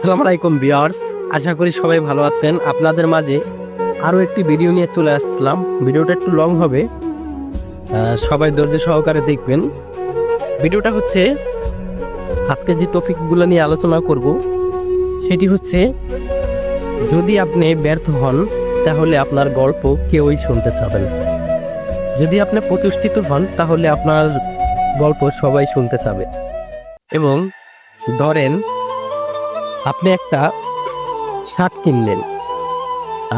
আসসালামু আলাইকুম বিয়ার্স আশা করি সবাই ভালো আছেন। আপনাদের মাঝে আরও একটি ভিডিও নিয়ে চলে আসলাম। ভিডিওটা একটু লং হবে। সবাই ধৈর্য সহকারে দেখবেন। ভিডিওটা হচ্ছে, আজকে যে টপিকগুলো নিয়ে আলোচনা করব, সেটি হচ্ছে, যদি আপনি ব্যর্থ হন, তাহলে আপনার গল্প কেউই শুনতে চাবেন যদি আপনি প্রতিষ্ঠিত হন, তাহলে আপনার গল্প সবাই শুনতে চাবে। এবং ধরেন আপনি একটা শার্ট কিনলেন।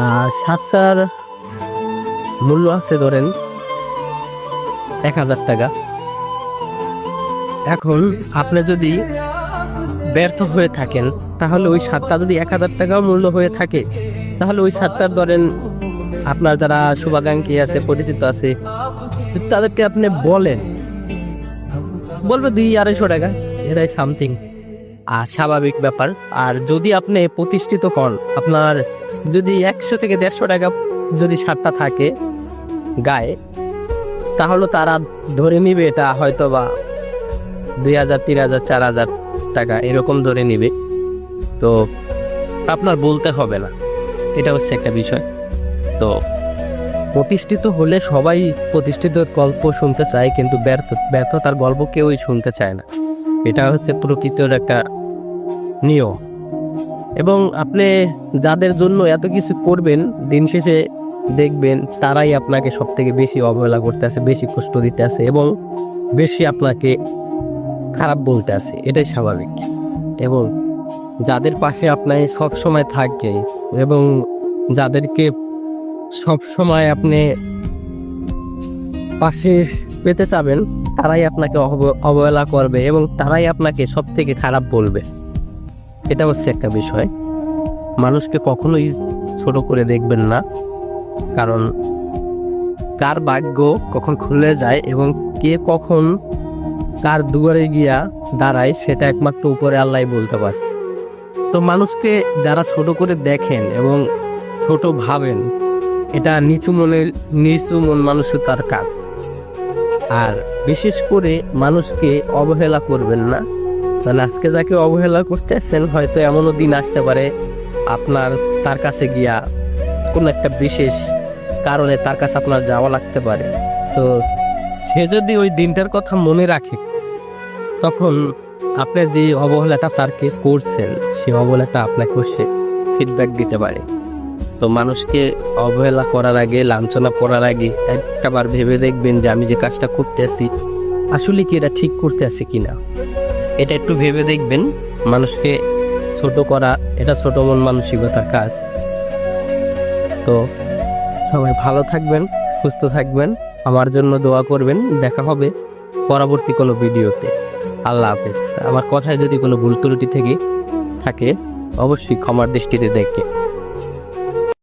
আর শার্টটার মূল্য আছে ধরেন এক হাজার টাকা। এখন আপনি যদি ব্যর্থ হয়ে থাকেন, তাহলে ওই শার্টটা যদি এক হাজার টাকাও মূল্য হয়ে থাকে, তাহলে ওই শার্টটার ধরেন আপনার যারা শুভাকাঙ্ক্ষী আছে, পরিচিত আছে, তাদেরকে আপনি বলেন। বলবে দুই আড়াইশো টাকা এটাই সামথিং স্বাভাবিক ব্যাপার। আর যদি আপনি প্রতিষ্ঠিত হন, আপনার যদি একশো থেকে দেড়শো টাকা যদি সারটা থাকে গায়ে, তাহলে তারা ধরে নিবে এটা হয়তো বা দুই হাজার, তিন হাজার, চার হাজার টাকা, এরকম ধরে নিবে। তো আপনার বলতে হবে না। এটা হচ্ছে একটা বিষয়। তো প্রতিষ্ঠিত হলে সবাই প্রতিষ্ঠিত গল্প শুনতে চায়, কিন্তু ব্যর্থ, ব্যর্থতার গল্প কেউই শুনতে চায় না। এটা হচ্ছে প্রকৃতির একটা নিয়ম। এবং আপনি যাদের জন্য এত কিছু করবেন, দিন শেষে দেখবেন তারাই আপনাকে সব থেকে বেশি অবহেলা করতে আছে বেশি কষ্ট দিতে আছে এবং বেশি আপনাকে খারাপ বলতে আছে এটাই স্বাভাবিক। এবং যাদের পাশে আপনার সব সময় থাকে এবং যাদেরকে সব সময় আপনি পাশে পেতে চাবেন তারাই আপনাকে অব- অবহেলা করবে এবং তারাই আপনাকে সব থেকে খারাপ বলবে। এটা হচ্ছে একটা বিষয়। মানুষকে কখনোই ছোট করে দেখবেন না, কারণ কার ভাগ্য কখন খুলে যায় এবং কে কখন কার দুয়ারে গিয়া দাঁড়ায়, সেটা একমাত্র উপরে আল্লাহ বলতে পারে। তো মানুষকে যারা ছোট করে দেখেন এবং ছোট ভাবেন, এটা নিচু মনের নিচু মন মানসিকতার কাজ। আর বিশেষ করে মানুষকে অবহেলা করবেন না। মানে আজকে যাকে অবহেলা করতেছেন, হয়তো এমনও দিন আসতে পারে আপনার তার কাছে গিয়া কোনো একটা বিশেষ কারণে তার কাছে আপনার যাওয়া লাগতে পারে। তো সে যদি ওই দিনটার কথা মনে রাখে, তখন আপনি যে অবহেলাটা তারকে করছেন সেই অবহেলাটা আপনাকেও সে ফিডব্যাক দিতে পারে। তো মানুষকে অবহেলা করার আগে, লাঞ্ছনা করার আগে একটাবার ভেবে দেখবেন যে আমি যে কাজটা করতে আছি আসলে কি এটা ঠিক করতে আছি কিনা? এটা একটু ভেবে দেখবেন, মানুষকে ছোট করা, এটা ছোট মন মানসিকতার কাজ। তো সবাই ভালো থাকবেন, সুস্থ থাকবেন, আমার জন্য দোয়া করবেন, দেখা হবে পরবর্তী কোনো ভিডিওতে। আল্লাহ হাফেজ। আমার কথায় যদি কোনো ভুল ত্রুটি থেকে থাকে, অবশ্যই ক্ষমার দৃষ্টিতে দেখে।